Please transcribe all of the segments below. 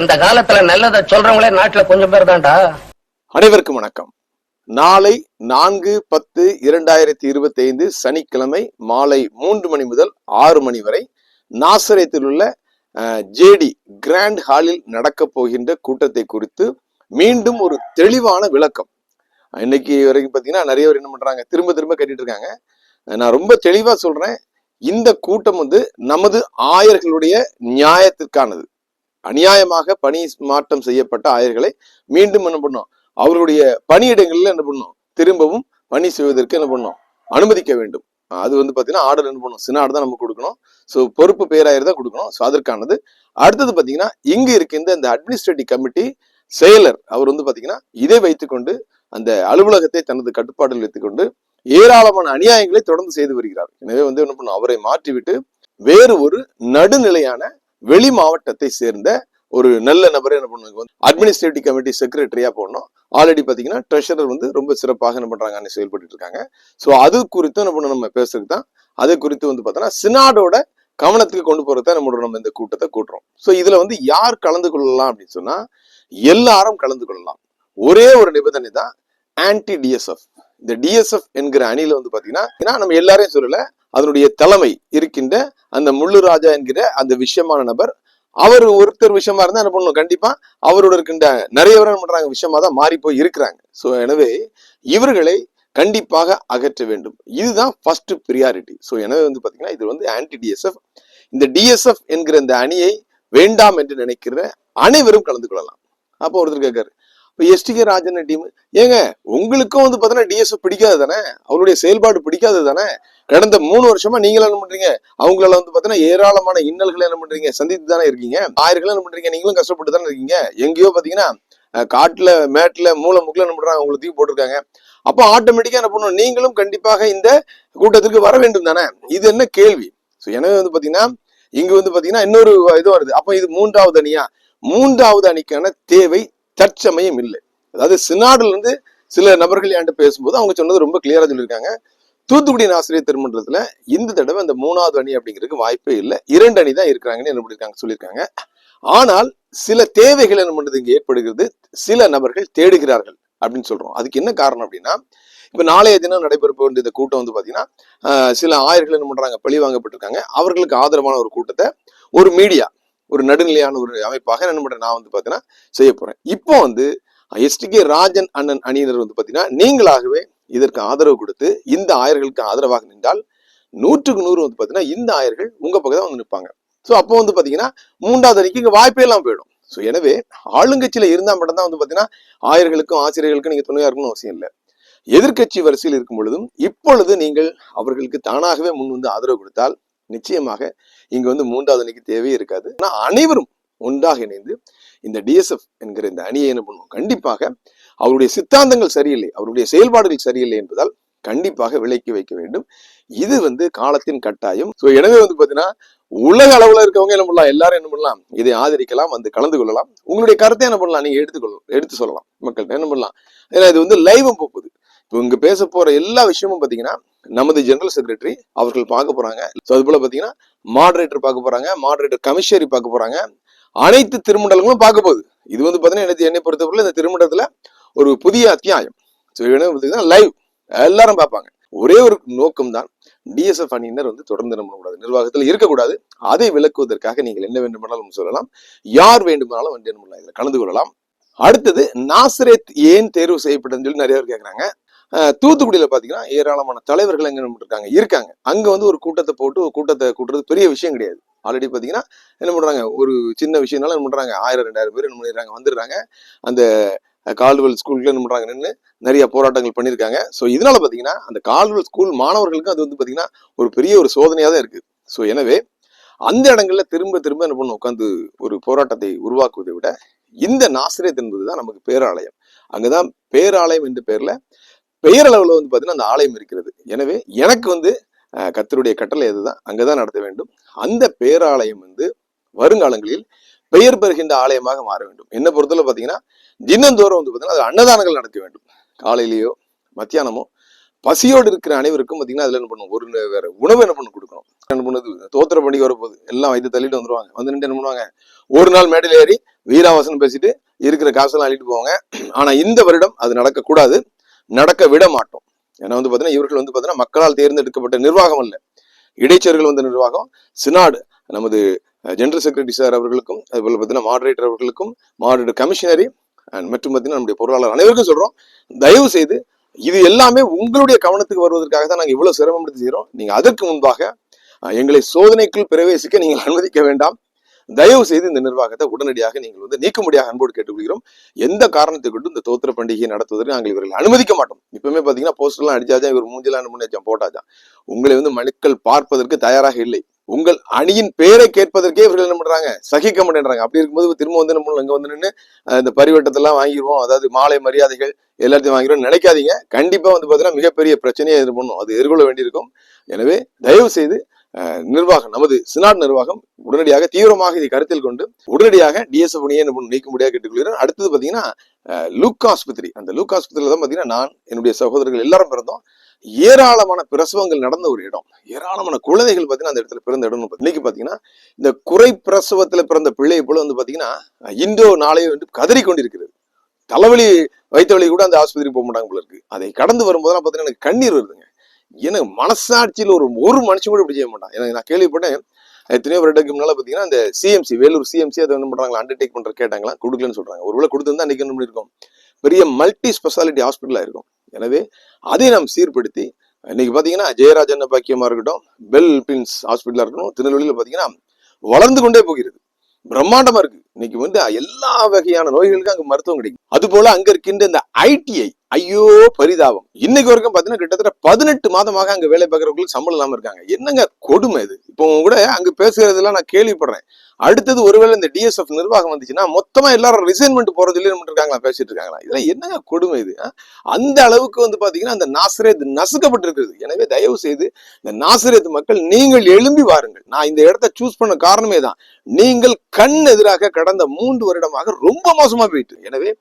இந்த காலத்துல நல்லதை சொல்றவங்களே நாட்டுல கொஞ்சம் பேர் தான்டா. அனைவருக்கும் வணக்கம். நாளை நான்கு பத்து இரண்டாயிரத்தி இருபத்தி ஐந்து சனிக்கிழமை மாலை மூன்று மணி முதல் ஆறு மணி வரை நாசரேத்தில் உள்ள ஜேடி கிராண்ட் ஹாலில் நடக்கப் போகின்ற கூட்டத்தை குறித்து மீண்டும் ஒரு தெளிவான விளக்கம். இன்னைக்கு வரைக்கும் பார்த்தீங்கன்னா நிறைய பேர் என்ன பண்றாங்க திரும்ப திரும்ப கேட்டுட்டு இருக்காங்க. நான் ரொம்ப தெளிவா சொல்றேன். இந்த கூட்டம் வந்து நமது ஆயர்களுடைய நியாயத்திற்கானது. அநியாயமாக பணி மாற்றம் செய்யப்பட்ட ஆயர்களை மீண்டும் என்ன பண்ணோம்? அவர்களுடைய பணியிடங்களில் என்ன பண்ணணும் திரும்பவும் பணி செய்வதற்கு என்ன பண்ணும்? அனுமதிக்க வேண்டும். அது வந்து பார்த்தீங்கன்னா ஆர்டர் என்ன பண்ணும்? சினாடு தான் நம்ம கொடுக்கணும். ஸோ பொறுப்பு பேராயர் தான் கொடுக்கணும். ஸோ அதற்கானது. அடுத்தது பார்த்தீங்கன்னா இங்கு இருக்கின்ற இந்த அட்மினிஸ்ட்ரேட்டிவ் கமிட்டி செயலர் அவர் வந்து பார்த்தீங்கன்னா இதை வைத்துக்கொண்டு அந்த அலுவலகத்தை தனது கட்டுப்பாட்டில் வைத்துக்கொண்டு ஏராளமான அநியாயங்களை தொடர்ந்து செய்து வருகிறார். எனவே வந்து என்ன பண்ணும்? அவரை மாற்றிவிட்டு வேறு ஒரு நடுநிலையான வெளி மாவட்டத்தை சேர்ந்த ஒரு நல்ல நபரை என்ன பண்ணுவாங்க? அட்மினிஸ்ட்ரேட்டிவ் கமிட்டி செக்ரட்டரியா போடணும். ஆல்ரெடி பாத்தீங்கன்னா ட்ரெஷரர் வந்து ரொம்ப சிறப்பாக என்ன பண்றாங்க? செயல்பட்டு இருக்காங்க. ஸோ அது குறித்து என்ன பண்ண நம்ம பேசுறது தான். அது குறித்து வந்து பார்த்தோன்னா சினாடோட கவனத்துக்கு கொண்டு போறத நம்மளோட நம்ம இந்த கூட்டத்தை கூட்டுறோம். ஸோ இதுல வந்து யார் கலந்து கொள்ளலாம் அப்படின்னு சொன்னா எல்லாரும் கலந்து கொள்ளலாம். ஒரே ஒரு நிபந்தனை தான் ஆன்டி டிஎஸ்எஃப் இந்த டிஎஸ்எஃப் என்கிற அணியில வந்து பாத்தீங்கன்னா ஏன்னா நம்ம எல்லாரையும் சொல்லல அதனுடைய தலைமை இருக்கின்ற அந்த முள்ளு ராஜா என்கிற அந்த விஷயமான நபர் அவர் ஒருத்தர் விஷயமா இருந்தா என்ன பண்ணணும்? கண்டிப்பா அவரோட இருக்கின்ற நிறைய பேர் என்ன பண்றாங்க? விஷயமா தான் மாறி போய் இருக்கிறாங்க. ஸோ எனவே இவர்களை கண்டிப்பாக அகற்ற வேண்டும். இதுதான் ஃபர்ஸ்ட் ப்ரியாரிட்டி ஸோ எனவே வந்து பாத்தீங்கன்னா இது வந்து ஆன்டி டிஎஸ்எஃப் இந்த டிஎஸ்எஃப் என்கிற இந்த அணியை வேண்டாம் என்று நினைக்கிற அனைவரும் கலந்து கொள்ளலாம். அப்போ ஒருத்தர் கேட்காரு இப்போ எஸ்டிகே ராஜன் டீம் ஏங்க உங்களுக்கும் வந்து பார்த்தீங்கன்னா டிஎஸ்எஃப் பிடிக்காது தானே? அவருடைய செயல்பாடு பிடிக்காது தானே? கடந்த மூணு வருஷமா நீங்களும் என்ன பண்றீங்க? அவங்களால வந்து பார்த்தீங்கன்னா ஏராளமான இன்னல்களை என்ன பண்றீங்க? சந்தித்து தானே இருக்கீங்க. ஆயிரங்களை என்ன பண்றீங்க? நீங்களும் கஷ்டப்பட்டு தானே இருக்கீங்க. எங்கேயோ பார்த்தீங்கன்னா காட்டில் காட்டுல மேட்ல மூல முக்கில் என்ன பண்றாங்க? உங்களுக்கு தூக்கி போட்டிருக்காங்க. அப்போ ஆட்டோமேட்டிக்கா என்ன பண்ணணும்? நீங்களும் கண்டிப்பாக இந்த கூட்டத்திற்கு வர வேண்டும் தானே? இது என்ன கேள்வி? ஸோ எனவே வந்து பாத்தீங்கன்னா இங்க வந்து பாத்தீங்கன்னா இன்னொரு இது வருது. அப்போ இது மூன்றாவது அணியா? மூன்றாவது அணிக்கான தேவை தற்சமயம் இல்லை. அதாவது சினாடுல இருந்து சில நபர்கள் என்கிட்ட பேசும்போது அவங்க சொன்னது ரொம்ப கிளியரா சொல்லியிருக்காங்க. தூத்துக்குடி ஆசிரியர் திருமன்றத்துல இந்த தடவை அந்த மூணாவது அணி அப்படிங்கிறதுக்கு வாய்ப்பே இல்லை. இரண்டு அணி தான் இருக்கிறாங்கன்னு என்ன பண்ணிருக்காங்க சொல்லியிருக்காங்க. ஆனால் சில தேவைகள் என்ன பண்ணுறது இங்க ஏற்படுகிறது. சில நபர்கள் தேடுகிறார்கள் அப்படின்னு சொல்றோம். அதுக்கு என்ன காரணம் அப்படின்னா இப்ப நாளைய தினம் நடைபெற வேண்டிய இந்த கூட்டம் வந்து பாத்தீங்கன்னா சில ஆயர்கள் என்ன பண்றாங்க? பழி வாங்கப்பட்டிருக்காங்க. அவர்களுக்கு ஆதரவான ஒரு கூட்டத்தை ஒரு மீடியா ஒரு நடுநிலையான ஒரு அமைப்பாக என்ன பண்றேன்? நான் வந்து பாத்தீங்கன்னா செய்ய போறேன். இப்போ வந்து எஸ்டிகே ராஜன் அண்ணன் அணியினர் வந்து பாத்தீங்கன்னா நீங்களாகவே இதற்கு ஆதரவு கொடுத்து இந்த ஆயர்களுக்கு ஆதரவாக நின்றால் நூற்றுக்கு நூறு வந்து பாத்தீங்கன்னா இந்த ஆயர்கள் உங்க பக்கம் தான் வந்து நிற்பாங்க. ஸோ அப்போ வந்து பாத்தீங்கன்னா மூன்றாவது அணிக்கு இங்க வாய்ப்பே எல்லாம் போயிடும். ஸோ எனவே ஆளுங்கட்சியில இருந்தா மட்டும்தான் வந்து பாத்தீங்கன்னா ஆயர்களுக்கும் ஆசிரியர்களுக்கும் நீங்க துணையா இருக்கணும்னு அவசியம் இல்லை. எதிர்க்கட்சி வரிசையில் இருக்கும் பொழுதும் இப்பொழுது நீங்கள் அவர்களுக்கு தானாகவே முன் வந்து ஆதரவு கொடுத்தால் நிச்சயமாக இங்கு வந்து மூன்றாவது அணிக்கு தேவையே இருக்காது. ஆனால் அனைவரும் ஒன்றாக இணைந்து இந்த டிஎஸ்எஃப் என்கிற இந்த அணியை என்ன பண்ணுவோம்? கண்டிப்பாக அவருடைய சித்தாந்தங்கள் சரியில்லை அவருடைய செயல்பாடுகள் சரியில்லை என்பதால் கண்டிப்பாக விலக்கி வைக்க வேண்டும். இது வந்து காலத்தின் கட்டாயம். ஸோ எனவே வந்து பாத்தீங்கன்னா உலக அளவில் இருக்கவங்க என்ன பண்ணலாம்? எல்லாரும் என்ன பண்ணலாம்? இதை ஆதரிக்கலாம் வந்து கலந்து கொள்ளலாம். உங்களுடைய கருத்தை என்ன பண்ணலாம்? நீங்க எடுத்துக்கொள்ள எடுத்து சொல்லலாம். மக்கள்கிட்ட என்ன பண்ணலாம்? ஏன்னா இது வந்து லைவும் போகுது இப்போ இங்க பேச போற எல்லா விஷயமும் பாத்தீங்கன்னா நமது ஜெனரல் செக்ரட்டரி அவர்கள் பார்க்க போறாங்க. ஸோ அது போல பாத்தீங்கன்னா மாடரேட்டர் பார்க்க போறாங்க மாடரேட்டர் கமிஷனரி பார்க்க போறாங்க. அனைத்து திருமண்டலங்களும் பார்க்க போகுது. இது வந்து பாத்தீங்கன்னா எனக்கு என்னை பொறுத்தவரை இந்த திருமண்டலத்துல ஒரு புதிய அத்தியாயம். ஸோ பார்த்தீங்கன்னா லைவ் எல்லாரும் பார்ப்பாங்க. ஒரே ஒரு நோக்கம் தான் டிஎஸ்எஃப் அணியினர் வந்து தொடர்ந்து நம்பக்கூடாது. கூடாது நிர்வாகத்தில் இருக்கக்கூடாது. அதை விளக்குவதற்காக நீங்கள் என்ன வேண்டுமானாலும் சொல்லலாம். யார் வேண்டுமானாலும் வந்து என்ன பண்ணலாம் இதில் கலந்து கொள்ளலாம். அடுத்தது நாசரேத் ஏன் தேர்வு செய்யப்பட்டதுன்னு சொல்லி நிறைய பேர் கேட்குறாங்க தூத்துக்குடியில பாத்தீங்கன்னா ஏராளமான தலைவர்கள் எங்கே இருக்காங்க இருக்காங்க. அங்க வந்து ஒரு கூட்டத்தை போட்டு ஒரு கூட்டத்தை கூட்டுறது பெரிய விஷயம் கிடையாது. ஆல்ரெடி பார்த்தீங்கன்னா என்ன பண்றாங்க? ஒரு சின்ன விஷயம்னால என்ன பண்றாங்க? ஆயிரம் ரெண்டாயிரம் பேர் என்ன பண்ணிடுறாங்க வந்துடுறாங்க. அந்த கால்வெல் ஸ்கூலுக்கு என்ன பண்றாங்க? நின்று நிறைய போராட்டங்கள் பண்ணியிருக்காங்க ஸோ இதனால பாத்தீங்கன்னா அந்த கால்வெல் ஸ்கூல் மாணவர்களுக்கும் அது வந்து பாத்தீங்கன்னா ஒரு பெரிய ஒரு சோதனையாக தான் இருக்கு. ஸோ எனவே அந்த இடங்கள்ல திரும்ப திரும்ப என்ன பண்ணும் உட்காந்து ஒரு போராட்டத்தை உருவாக்குவதை விட இந்த நாசிரியத் என்பதுதான் நமக்கு பேராலயம். அங்கதான் பேராலயம் என்ற பேர்ல பெயரளவில் வந்து பார்த்தீங்கன்னா அந்த ஆலயம் இருக்கிறது. எனவே எனக்கு வந்து கத்தருடைய கட்டளை அதுதான். அங்கதான் நடத்த வேண்டும். அந்த பேராலயம் வந்து வருங்காலங்களில் பெயர் பெறுகின்ற ஆலயமாக மாற வேண்டும். என்ன பொறுத்தவரை பாத்தீங்கன்னா தினந்தோறும் வந்து பாத்தீங்கன்னா அது அன்னதானங்கள் நடக்க வேண்டும். காலையிலேயோ மத்தியானமோ பசியோடு இருக்கிற அனைவருக்கும் பாத்தீங்கன்னா அதுல என்ன பண்ணும்? ஒரு வேற உணவு என்ன பண்ண கொடுக்கணும். என்ன பண்ணுது? தோத்திர பண்டிகை வரப்போகுது. எல்லாம் வைத்து தள்ளிட்டு வந்துருவாங்க. வந்து நின்று என்ன பண்ணுவாங்க? ஒரு நாள் மேடையில் ஏறி வீராவாசனம் பேசிட்டு இருக்கிற காசெல்லாம் அள்ளிட்டு போவாங்க. ஆனா இந்த வருடம் அது நடக்கக்கூடாது. நடக்க விட மாட்டோம். ஏன்னா வந்து பார்த்தீங்கன்னா இவர்கள் வந்து பார்த்தீங்கன்னா மக்களால் தேர்ந்தெடுக்கப்பட்ட நிர்வாகம் அல்ல. இடைச்சர்கள் வந்த நிர்வாகம் சினாடு நமது ஜெனரல் செக்ரட்டரி சார் அவர்களுக்கும் அதுபோல் பார்த்தீங்கன்னா மாடரேட்டர் அவர்களுக்கும் மாடரேட்டர் கமிஷனரி அண்ட் மற்றும் பார்த்தீங்கன்னா நம்முடைய பொருளாளர் அனைவருக்கும் சொல்கிறோம் தயவு செய்து இது எல்லாமே உங்களுடைய கவனத்துக்கு வருவதற்காக தான் நாங்கள் இவ்வளோ சிரமம் எடுத்து செய்கிறோம் நீங்கள் அதற்கு முன்பாக எங்களை சோதனைக்குள் பிரவேசிக்க நீங்கள் அனுமதிக்க வேண்டாம். தயவு செய்து இந்த நிர்வாகத்தை உடனடியாக நீங்கள் வந்து நீக்கும்படியாக அன்போடு கேட்டுக்கொள்கிறோம். எந்த காரணத்தை கொண்டு இந்த தோத்திர பண்டிகையை நடத்துவதற்கு நாங்கள் இவர்களை அனுமதிக்க மாட்டோம். இப்பவுமே பாத்தீங்கன்னா போஸ்டர்லாம் அடிச்சாச்சா இவர் மூஞ்சிலாம் என்ன போட்டாச்சான் உங்களை வந்து மனுக்கள் பார்ப்பதற்கு தயாராக இல்லை. உங்கள் அணியின் பெயரை கேட்பதற்கே இவர்கள் என்ன பண்றாங்க? சகிக்க மாட்டேன்றாங்க. அப்படி இருக்கும்போது திரும்ப வந்து நம்ம இங்க வந்து நின்று இந்த பரிவட்டத்தெல்லாம் வாங்கிடுவோம். அதாவது மாலை மரியாதைகள் எல்லாத்தையும் வாங்கிடுவோம் நினைக்காதீங்க. கண்டிப்பா வந்து பாத்தீங்கன்னா மிகப்பெரிய பிரச்சனையை இது பண்ணும் அது எதிர்கொள்ள வேண்டியிருக்கும். எனவே தயவு செய்து நிர்வாகம் நமது சினாட் நிர்வாகம் உடனடியாக தீவிரமாக இதை கருத்தில் கொண்டு உடனடியாக டிஎஸ்எஃப் அணியை என்ன பண்ணணும், கேட்டுக்கொள்கிறேன். அடுத்தது பார்த்தீங்கன்னா லூக் ஆஸ்பத்திரி. அந்த லூக் ஆஸ்பத்திரியில தான் பார்த்தீங்கன்னா நான் என்னுடைய சகோதரர்கள் எல்லாரும் பிறந்தோம். ஏராளமான பிரசவங்கள் நடந்த ஒரு இடம். ஏராளமான குழந்தைகள் பார்த்தீங்கன்னா அந்த இடத்துல பிறந்த இடம் இன்னைக்கு பார்த்தீங்கன்னா இந்த குறை பிரசவத்தில் பிறந்த பிள்ளை போல வந்து பார்த்தீங்கன்னா இன்றோ நாளையோ வந்து கதறி கொண்டிருக்கிறது தலைவலி வைத்தவழி கூட அந்த ஆஸ்பத்திரிக்கு போக மாட்டாங்க போல இருக்கு. அதை கடந்து வரும்போதெல்லாம் பார்த்தீங்கன்னா எனக்கு கண்ணீர் வருதுங்க. எனக்கு மனசாட்சியில் ஒரு ஒரு மனுஷன் கூட இப்படி செய்ய மாட்டான். எனக்கு நான் கேள்விப்பட்டேன். எத்தனையோ வருடத்துக்கு முன்னால பாத்தீங்கன்னா அந்த சிஎம்சி வேலூர் சிஎம்சி அதை என்ன பண்றாங்களா அண்டர்டேக் பண்ற கேட்டாங்களா கொடுக்கலன்னு சொல்றாங்க. ஒருவேளை கொடுத்துருந்தா அன்னைக்கு என்ன பண்ணிருக்கோம்? பெரிய மல்டி ஸ்பெஷாலிட்டி ஹாஸ்பிட்டலா இருக்கும். எனவே அதை நாம் சீர்படுத்தி இன்னைக்கு பாத்தீங்கன்னா ஜெயராஜன் பாக்கியமா இருக்கட்டும் பெல் பின்ஸ் ஹாஸ்பிட்டலா இருக்கட்டும் திருநெல்வேலியில பாத்தீங்கன்னா வளர்ந்து கொண்டே போகிறது. பிரம்மாண்டமா இருக்கு. இன்னைக்கு வந்து எல்லா வகையான நோய்களுக்கும் அங்க மருத்துவம் கிடைக்கும். அது போல அங்க இருக்கின்ற இந்த ஐடிஐ ஐயோ பரிதாபம். இன்னைக்கு வரைக்கும் பாத்தீங்கன்னா கிட்டத்தட்ட பதினெட்டு மாதமாக அங்க வேலை பார்க்கறவங்களுக்கு சம்பளம் இல்லாம இருக்காங்க. என்னங்க கொடுமை இது? இப்போ உங்க கூட அங்க பேசுகிறதெல்லாம் நான் கேள்விப்படுறேன். அடுத்தது ஒருவேளை இந்த டிஎஸ்எஃப் நிர்வாகம் வந்துச்சுன்னா மொத்தமா எல்லாரும் ரிசைன்மெண்ட் போறது சொல்லி இருக்காங்களா பேசிட்டு இருக்காங்களா? இதெல்லாம் என்னங்க கொடுமை இது அந்த அளவுக்கு வந்து பாத்தீங்கன்னா அந்த நாசரேத் நசுக்கப்பட்டிருக்கிறது. எனவே தயவு செய்து இந்த நாசரேத் மக்கள் நீங்கள் எழும்பி வாருங்கள். நான் இந்த இடத்த சூஸ் பண்ண காரணமே தான். நீங்கள் கண் எதிராக கடந்த மூன்று வருடமாக ரொம்ப மோசமா போயிட்டு எனவே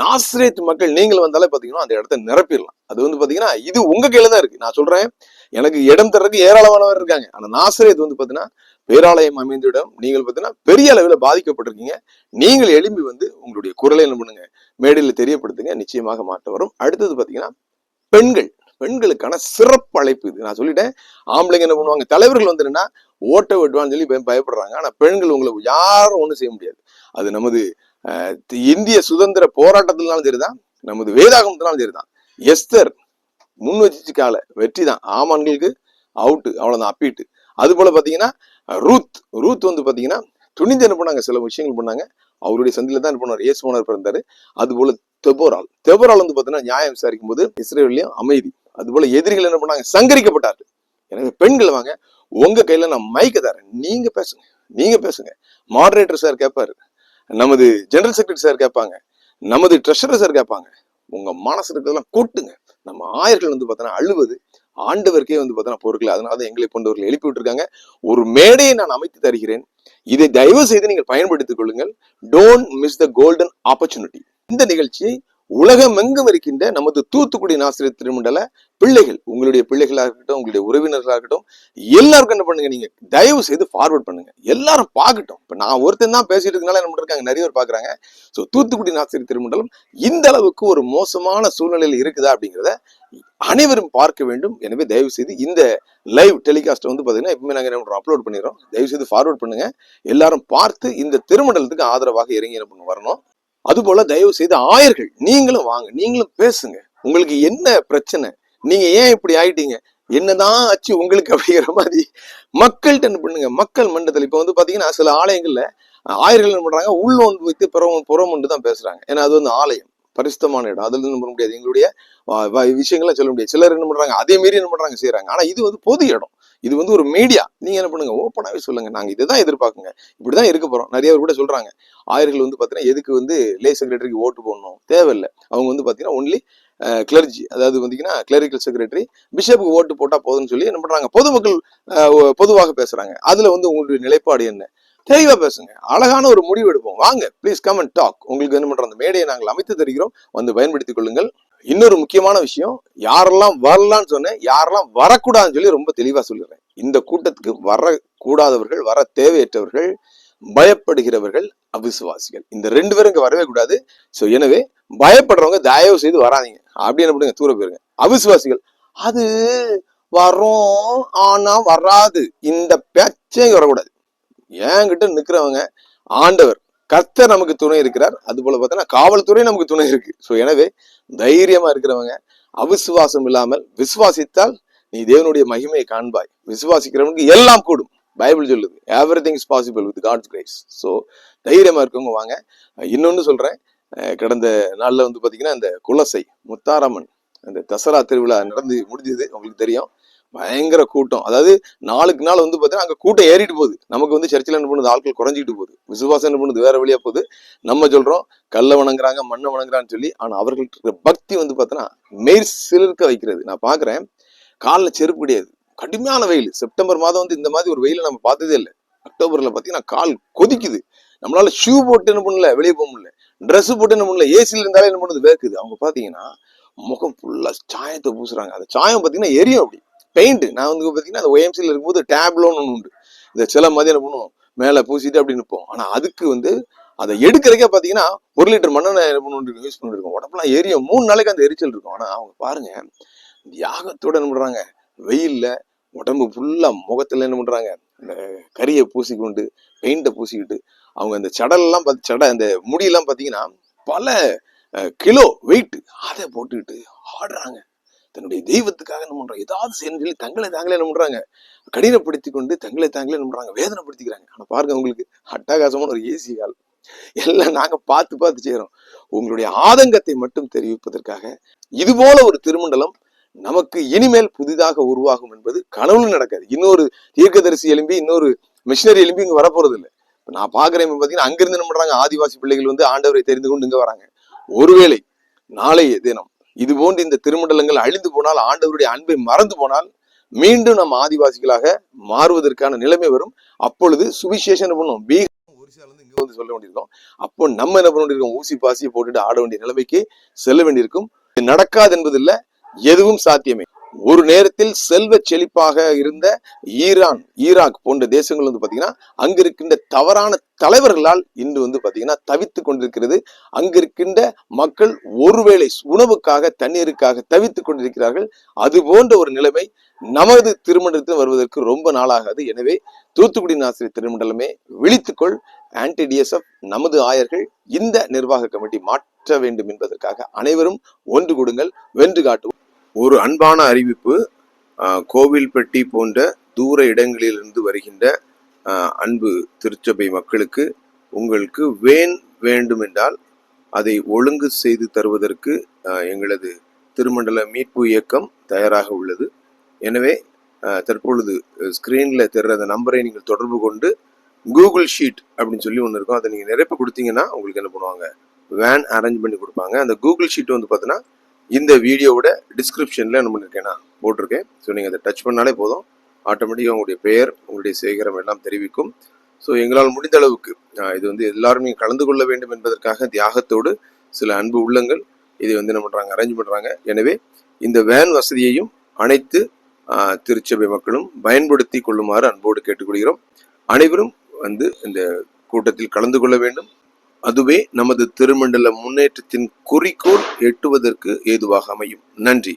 நாசரேத் மக்கள் நீங்கள் வந்தாலே பாத்தீங்கன்னா அந்த இடத்த நிரப்பிடலாம். அது வந்து பாத்தீங்கன்னா இது உங்க கையில தான் இருக்கு. நான் சொல்றேன் எனக்கு இடம் தர்றதுக்கு ஏராளமானவர் இருக்காங்க. ஆனா நாஸ்ரேத் வந்து பாத்தீங்கன்னா பேராலயம் அமைந்த இடம். நீங்கள் பாத்தீங்கன்னா பெரிய அளவில் பாதிக்கப்பட்டிருக்கீங்க. நீங்கள் எழும்பி வந்து உங்களுடைய குரலை என்ன பண்ணுங்க மேடையில் தெரியப்படுத்துங்க. நிச்சயமாக மாற்ற வரும். அடுத்தது பாத்தீங்கன்னா பெண்கள். பெண்களுக்கான சிறப்பு அழைப்பு இது. நான் சொல்லிட்டேன் ஆம்பளைங்க என்ன பண்ணுவாங்க? தலைவர்கள் வந்து என்னன்னா ஓட்ட விடுவான்னு சொல்லி பயப்படுறாங்க. ஆனா பெண்கள் உங்களை யாரும் ஒண்ணும் செய்ய முடியாது. அது நமது இந்திய சுதந்திர போராட்டத்தினாலும் சரிதான் நமது வேதாகமத்தினாலும் சரிதான். எஸ்தர் முன் வச்சு கால வெற்றி தான் ஆமான்களுக்கு அவுட்டு அவ்வளவுதான் அப்பீட்டு. அது போல பாத்தீங்கன்னா ரூத் ரூத் வந்து பாத்தீங்கன்னா துணிந்து என்ன பண்ணாங்க சில விஷயங்கள் பண்ணாங்க. அவருடைய சந்தில தான் என்ன பண்ணார் இயேசுவனர் பிறந்தாரு. அது போல தெபோரால். தெபோரால் வந்து பாத்தீங்கன்னா நியாயம் விசாரிக்கும் போது இஸ்ரேலையும் அமைதி. அது போல எதிரிகள் என்ன பண்ணாங்க சங்கரிக்கப்பட்டார்கள். எனவே பெண்கள் வாங்க உங்க கையில நான் மைக்க தரேன். நீங்க பேசுங்க நீங்க பேசுங்க. மாடரேட்டர் சார் கேட்பாரு நமது ஜெனரல் செக்ரட்டரி சார் கேட்பாங்க நமது ட்ரெஷரர் சார் கேட்பாங்க. உங்க மனசு இருக்கிறதெல்லாம் கூட்டுங்க. நம்ம ஆயர்கள் வந்து பார்த்தோன்னா அழுவது ஆண்டவருக்கே வந்து பார்த்தோன்னா பொருட்கள் அதனால தான் எங்களை போன்றவர்கள் எழுப்பி விட்டுருக்காங்க. ஒரு மேடையை நான் அமைத்து தருகிறேன். இதை தயவு செய்து நீங்கள் பயன்படுத்திக் கொள்ளுங்கள். Don't miss the golden opportunity இந்த நிகழ்ச்சியை உலகம் எங்கும் இருக்கின்ற நமது தூத்துக்குடி நாசிரியர் திருமண்டல பிள்ளைகள் உங்களுடைய பிள்ளைகளாக இருக்கட்டும் உங்களுடைய உறவினர்களாக இருக்கட்டும் எல்லாருக்கும் என்ன பண்ணுங்க நீங்க? தயவு செய்து ஃபார்வர்ட் பண்ணுங்க. எல்லாரும் பார்க்கட்டும். இப்ப நான் ஒருத்தன் தான் பேசிட்டு இருக்கனால என்ன இருக்காங்க நிறைய பேர் பாக்குறாங்க ஸோ தூத்துக்குடி நாசிரியர் திருமண்டலம் இந்த அளவுக்கு ஒரு மோசமான சூழ்நிலையில் இருக்குதா அப்படிங்கிறத அனைவரும் பார்க்க வேண்டும். எனவே தயவு செய்து இந்த லைவ் டெலிகாஸ்ட் வந்து பாத்தீங்கன்னா எப்பவுமே நாங்க என்ன பண்ணுறோம் அப்லோட் பண்ணிடுறோம். தயவு செய்து ஃபார்வர்ட் பண்ணுங்க. எல்லாரும் பார்த்து இந்த திருமண்டலத்துக்கு ஆதரவாக இறங்கி என்ன பண்ண வரணும். அதுபோல தயவு செய்து ஆயர்கள் நீங்களும் வாங்க நீங்களும் பேசுங்க. உங்களுக்கு என்ன பிரச்சனை? நீங்க ஏன் இப்படி ஆயிட்டீங்க? என்னதான் ஆச்சு உங்களுக்கு அப்படிங்கிற மாதிரி மக்கள்கிட்ட என்ன பண்ணுங்க? மக்கள் மண்டலத்தில் இப்போ வந்து பாத்தீங்கன்னா சில ஆலயங்கள்ல ஆயர்கள் என்ன பண்றாங்க? உள்நோன்பு வைத்து புறம் புறமுண்டு தான் பேசுறாங்க. ஏன்னா அது வந்து ஆலயம் பரிசுத்தமான இடம். அதுல என்ன பண்ண முடியாது? எங்களுடைய வ- விஷயங்களை சொல்ல முடியாது. சிலர் என்ன பண்றாங்க? அதே மாரி என்ன பண்றாங்க? செய்யறாங்க ஆனா இது வந்து பொது இடம். இது வந்து ஒரு மீடியா நீங்க என்ன பண்ணுங்க? ஓப்பனாகவே சொல்லுங்க. நாங்க இதுதான் எதிர்பார்க்குங்க. இப்படிதான் இருக்க போறோம். நிறைய பேர் கூட சொல்றாங்க. ஆயர்கள் வந்து பாத்தீங்கன்னா எதுக்கு வந்து லே செக்ரட்டரிக்கு ஓட்டு போடணும்? தேவையில்லை. அவங்க வந்து பாத்தீங்கன்னா ஒன்லி கிளர்ஜி அதாவது வந்தீங்கன்னா கிளரிக்கல் செக்ரட்டரி பிஷப்புக்கு ஓட்டு போட்டா போதும்னு சொல்லி என்ன பண்றாங்க? பொதுமக்கள் பொதுவாக பேசுறாங்க. அதுல வந்து உங்களுடைய நிலைப்பாடு என்ன? தெளிவா பேசுங்க. அழகான ஒரு முடிவு எடுப்போம். வாங்க ப்ளீஸ் கம் அண்ட் டாக் உங்களுக்கு என்ன பண்ற? அந்த மேடையை நாங்கள் அமைத்து தருகிறோம். வந்து பயன்படுத்திக் கொள்ளுங்கள். இன்னொரு முக்கியமான விஷயம் யாரெல்லாம் வரலான்னு சொன்னேன் யாரெல்லாம் வரக்கூடாதுன்னு சொல்லி ரொம்ப தெளிவா சொல்லிடுறேன். இந்த கூட்டத்துக்கு வரக்கூடாதவர்கள் வர தேவையற்றவர்கள் பயப்படுகிறவர்கள் அவிசுவாசிகள். இந்த ரெண்டு பேரும் இங்க வரவே கூடாது. சோ எனவே பயப்படுறவங்க தயவு செய்து வராதீங்க. அப்படி என்ன பண்ணுங்க தூர போயிருங்க. அவிசுவாசிகள் அது வரும் ஆனா வராது. இந்த பேச்சே வரக்கூடாது. என்கிட்ட நிக்கிறவங்க ஆண்டவர் கர்த்தர் நமக்கு துணை இருக்கிறார். அது போல பார்த்தோன்னா காவல்துறை நமக்கு துணை இருக்கு. ஸோ எனவே தைரியமா இருக்கிறவங்க அவிசுவாசம் இல்லாமல் விசுவாசித்தால் நீ தேவனுடைய மகிமையை காண்பாய். விசுவாசிக்கிறவனுக்கு எல்லாம் கூடும். பைபிள் சொல்லுது everything is possible with God's grace so தைரியமா இருக்கவங்க வாங்க. இன்னொன்னு சொல்றேன். கடந்த நாளில் வந்து பார்த்தீங்கன்னா இந்த குலசை முத்தாரம்மன் அந்த தசரா திருவிழா நடந்து முடிஞ்சது. உங்களுக்கு தெரியும். பயங்கர கூட்டம். அதாவது நாளுக்கு நாள் வந்து பார்த்தீங்கன்னா அங்கே கூட்டம் ஏறிட்டு போகுது. நமக்கு வந்து சர்ச்சில் என்ன பண்ணுது? ஆட்கள் குறைஞ்சிட்டு போகுது. விசுவாசம் என்ன பண்ணுது? வேற வழியாக போகுது. நம்ம சொல்கிறோம் கல்லை வணங்குறாங்க மண்ணை வணங்குறான்னு சொல்லி ஆனால் அவர்களுக்கு இருக்கிற பக்தி வந்து பார்த்தோன்னா மெய் சிலிர்க்க வைக்கிறது. நான் பார்க்குறேன் காலில் செருப்பு கிடையாது. கடுமையான வெயில். செப்டம்பர் மாதம் வந்து இந்த மாதிரி ஒரு வெயிலை நம்ம பார்த்ததே இல்லை. அக்டோபரில் பார்த்தீங்கன்னா கால் கொதிக்குது. நம்மளால ஷூ போட்டு என்ன பண்ணல? வெளியே போக முடியல. ட்ரெஸ் போட்டு என்ன பண்ணல? ஏசியில் இருந்தாலே என்ன பண்ணுது? வேக்குது. அவங்க பார்த்தீங்கன்னா முகம் ஃபுல்லாக சாயத்தை பூசுறாங்க. அந்த சாயம் பார்த்தீங்கன்னா எரியும் அப்படி. பெயிண்ட் நான் வந்து பார்த்தீங்கன்னா அந்த ஒயம்சியில் இருக்கும்போது டேப்லோன்னு ஒன்று உண்டு. இந்த சில மாதிரி என்ன பண்ணுவோம் மேலே பூசிட்டு அப்படி நிற்போம் ஆனால் அதுக்கு வந்து அதை எடுக்கிறதுக்கே பார்த்தீங்கன்னா ஒரு லிட்டர் மண்ணெண்ணெய் என்ன பண்ணிட்டு யூஸ் பண்ணிட்டு உடம்புலாம் எரியும். மூணு நாளைக்கு அந்த எரிச்சல் இருக்கும். ஆனால் அவங்க பாருங்க யாகத்தோட என்ன பண்றாங்க? வெயிலில் உடம்பு ஃபுல்லாக முகத்தில் என்ன பண்றாங்க? அந்த கரியை பூசிக்கொண்டு பெயிண்ட்டை பூசிக்கிட்டு அவங்க அந்த சடலெல்லாம் பார்த்து சட அந்த முடியெல்லாம் பார்த்தீங்கன்னா பல கிலோ வெயிட் அதை போட்டுக்கிட்டு ஆடுறாங்க. தன்னுடைய தெய்வத்துக்காக என்ன பண்றாங்க ஏதாவது செய்யணும் தங்களை தாங்களே என்ன பண்றாங்க கடினப்படுத்தி கொண்டு தங்களை தாங்களே என்ன பண்றாங்க வேதனைப்படுத்திக்கிறாங்க. ஆனா பாருங்க உங்களுக்கு அட்டகாசமான ஒரு ஏசி கால் எல்லாம் நாங்க பார்த்து பார்த்து செய்யறோம் உங்களுடைய ஆதங்கத்தை மட்டும் தெரிவிப்பதற்காக இது போல ஒரு திருமண்டலம் நமக்கு இனிமேல் புதிதாக உருவாகும் என்பது கனவுல நடக்காது. இன்னொரு தீர்க்கதரிசி எலும்பி இன்னொரு மிஷினரி எலும்பி இங்க வரப்போறது இல்லை நான் பாக்குறேன் பாத்தீங்கன்னா அங்கிருந்து என்ன பண்றாங்க? ஆதிவாசி பிள்ளைகள் வந்து ஆண்டவரை தெரிந்து கொண்டு இங்க வராங்க. ஒருவேளை நாளைய தினம் இது போன்று இந்த திருமண்டலங்கள் அழிந்து போனால் ஆண்டவருடைய அன்பை மறந்து போனால் மீண்டும் நம்ம ஆதிவாசிகளாக மாறுவதற்கான நிலைமை வரும். அப்பொழுது சுவிசேஷம் என்ன பண்ணும்? பீகார் ஒரிசால இருந்து வந்து சொல்ல வேண்டியிருக்கோம். அப்போ நம்ம என்ன பண்ண வேண்டியிருக்கோம்? ஊசி பாசியை போட்டுட்டு ஆட வேண்டிய நிலைமைக்கு செல்ல வேண்டியிருக்கும். நடக்காது என்பதில்லை. எதுவும் சாத்தியமே. ஒரு நேரத்தில் செல்வ செழிப்பாக இருந்த ஈரான் ஈராக் போன்ற தேசங்கள் வந்து பாத்தீங்கன்னா அங்க இருக்கின்ற தவறான தலைவர்களால் இன்று வந்து பாத்தீங்கன்னா தவித்து கொண்டிருக்கிறது. அங்க இருக்கின்ற மக்கள் ஒருவேளை உணவுக்காக தண்ணீருக்காக தவித்துக் கொண்டிருக்கிறார்கள். அது போன்ற ஒரு நிலைமை நமது திருமணத்தில் வருவதற்கு ரொம்ப நாளாகாது. எனவே தூத்துக்குடி நாசிரியர் திருமண்டலமே விழித்துக்கொள். ஆன்டி டிஎஸ்எஃப் நமது ஆயர்கள் இந்த நிர்வாக கமிட்டி மாற்ற வேண்டும் என்பதற்காக அனைவரும் ஒன்று கொடுங்கள். வென்று காட்டுவோம். ஒரு அன்பான அறிவிப்பு கோவில்பட்டி போன்ற தூர இடங்களிலிருந்து வருகின்ற அன்பு திருச்சபை மக்களுக்கு உங்களுக்கு வேன் வேண்டுமென்றால் அதை ஒழுங்கு செய்து தருவதற்கு எங்களது திருமண்டல மீட்பு இயக்கம் தயாராக உள்ளது. எனவே தற்பொழுது ஸ்க்ரீனில் தெரிற அந்த நம்பரை நீங்கள் தொடர்பு கொண்டு கூகுள் ஷீட் அப்படின்னு சொல்லி ஒன்று இருக்கும். அதை நீங்கள் நிரப்பி கொடுத்தீங்கன்னா உங்களுக்கு என்ன பண்ணுவாங்க? வேன் அரேஞ்ச் பண்ணி கொடுப்பாங்க. அந்த கூகுள் ஷீட் வந்து பார்த்தீங்கன்னா இந்த வீடியோவோட டிஸ்கிரிப்ஷனில் நம்ம பண்ணியிருக்கேன் நான் போட்டிருக்கேன். ஸோ நீங்கள் அதை டச் பண்ணாலே போதும். ஆட்டோமேட்டிக்காக உங்களுடைய பெயர் உங்களுடைய சேகரம் எல்லாம் தெரிவிக்கும். ஸோ எங்களால் முடிந்த அளவுக்கு இது வந்து எல்லாருமே கலந்து கொள்ள வேண்டும் என்பதற்காக தியாகத்தோடு சில அன்பு உள்ளங்கள் இதை வந்து என்ன பண்ணுறாங்க அரேஞ்ச் பண்ணுறாங்க எனவே இந்த வேன் வசதியையும் அனைத்து திருச்சபை மக்களும் பயன்படுத்தி கொள்ளுமாறு அன்போடு கேட்டுக்கொள்கிறோம். அனைவரும் வந்து இந்த கூட்டத்தில் கலந்து கொள்ள வேண்டும். அதுவே நமது திருமண்டல முன்னேற்றத்தின் குறிக்கோள் எட்டுவதற்கு ஏதுவாக அமையும். நன்றி.